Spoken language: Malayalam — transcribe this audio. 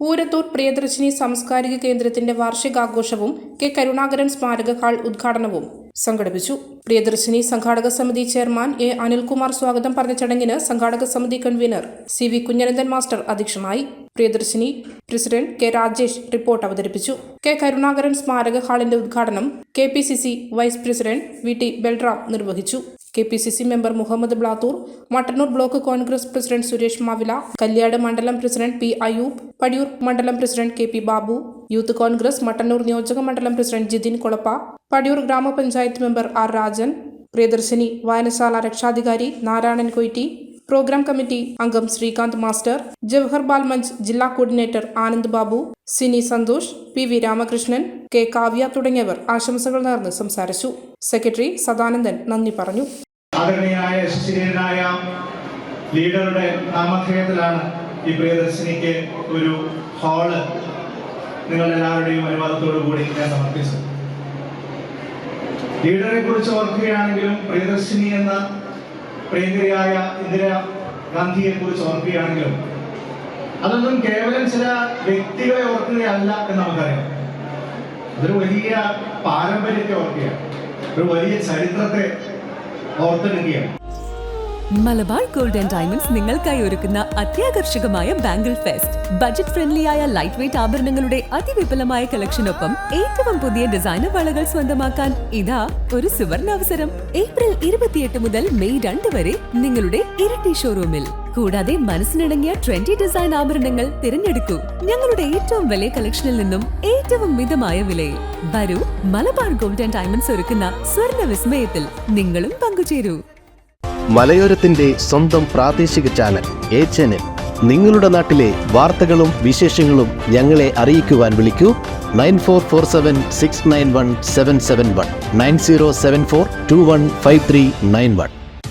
ഊരത്തൂർ പ്രിയദർശിനി സാംസ്കാരിക കേന്ദ്രത്തിന്റെ വാർഷികാഘോഷവും കെ കരുണാകരൻ സ്മാരക ഹാൾ ഉദ്ഘാടനവും സംഘടിപ്പിച്ചു. പ്രിയദർശിനി സംഘാടക സമിതി ചെയർമാൻ എ അനിൽകുമാർ സ്വാഗതം പറഞ്ഞ ചടങ്ങിന് സംഘാടക സമിതി convener C V Kunhanandan master അധ്യക്ഷനായി Priyadarshini president K Rajesh report അവതരിപ്പിച്ചു. കെ കരുണാകരൻ സ്മാരക ഹാളിന്റെ ഉദ്ഘാടനം K P C C vice president V T Balram നിർവഹിച്ചു. K P C C member Muhammad Blathur Mattannur block Congress president Suresh Mavila Kalyad മണ്ഡലം പ്രസിഡന്റ് പി അയൂബ് പടിയൂർ മണ്ഡലം president K P Babu youth Congress Mattannur നിയോജക മണ്ഡലം പ്രസിഡന്റ് ജിതിൻ കൊളപ്പ പടിയൂർ ഗ്രാമപഞ്ചായത്ത് മെമ്പർ ആർ രാജൻ പ്രിയദർശിനി വായനശാല രക്ഷാധികാരി നാരായണൻ കൊയ്റ്റി പ്രോഗ്രാം കമ്മിറ്റി അംഗം ശ്രീകാന്ത് മാസ്റ്റർ ജവഹർ ബാൽമഞ്ച് ജില്ലാ coordinator Anand Babu Sini Santhosh P V Ramakrishnan K Kavya തുടങ്ങിയവർ ആശംസകൾ നേർന്ന് സംസാരിച്ചു. സെക്രട്ടറി സദാനന്ദൻ നന്ദി പറഞ്ഞു. ആദരണീയനായ ശിശിരനായ ലീഡറുടെ നാമധേയത്തിലാണ് ഈ പ്രിയദർശിനിക്ക് ഒരു ഹാൾ നിങ്ങൾ എല്ലാവരുടെയും അനുവാദത്തോടു കൂടി ഞാൻ സമർപ്പിച്ചത് ലീഡറെ കുറിച്ച് ഓർക്കുകയാണെങ്കിലും പ്രിയദർശിനി എന്ന പ്രിയങ്കരിയായ ഇന്ദിരാഗാന്ധിയെ കുറിച്ച് ഓർക്കുകയാണെങ്കിലും അതൊന്നും കേവലം ചില വ്യക്തികളെ ഓർക്കുകയല്ല എന്ന് നമുക്കറിയാം. അതൊരു വലിയ പാരമ്പര്യത്തെ ഓർക്കുകയാണ്. ഒരു വലിയ ചരിത്രത്തെ മലബാർ ഗോൾഡ് ആൻഡ് ഡയമണ്ട്സ് നിങ്ങൾക്കായി ഒരുക്കുന്ന അത്യാകർഷകമായ ബാംഗിൾ ഫെസ്റ്റ്. ബജറ്റ് ഫ്രണ്ട്ലി ആയ ലൈറ്റ് വെയിറ്റ് ആഭരണങ്ങളുടെ അതിവിപുലമായ കളക്ഷനൊപ്പം ഏറ്റവും പുതിയ ഡിസൈനർ വളകൾ സ്വന്തമാക്കാൻ ഇതാ ഒരു സുവർണ അവസരം ഏപ്രിൽ ഇരുപത്തിയെട്ട് മുതൽ മെയ് രണ്ട് വരെ നിങ്ങളുടെ ഇരട്ടി ഷോറൂമിൽ കൂടാതെ മനസ്സിനിണങ്ങിയ ട്രെൻഡി ഡിസൈൻ ആഭരണങ്ങൾ തിരഞ്ഞെടുക്കൂ. ഞങ്ങളുടെ ഏറ്റവും വലിയ കളക്ഷനിൽ നിന്നും ഏറ്റവും മിതമായ വിലയിൽ വരൂ മലബാർ ഗോൾഡ് ആൻഡ് ഡയമണ്ട്സ് ഒരുക്കുന്ന സ്വർണ വിസ്മയത്തിൽ നിങ്ങളും പങ്കുചേരൂ. മലയോരത്തിന്റെ സ്വന്തം പ്രാദേശിക ചാനൽ എ ചാനൽ നിങ്ങളുടെ നാട്ടിലെ വാർത്തകളും വിശേഷങ്ങളും ഞങ്ങളെ അറിയിക്കുവാൻ വിളിക്കൂ. Nine four four seven six nine one seven seven one. Nine zero seven four two one five three nine one.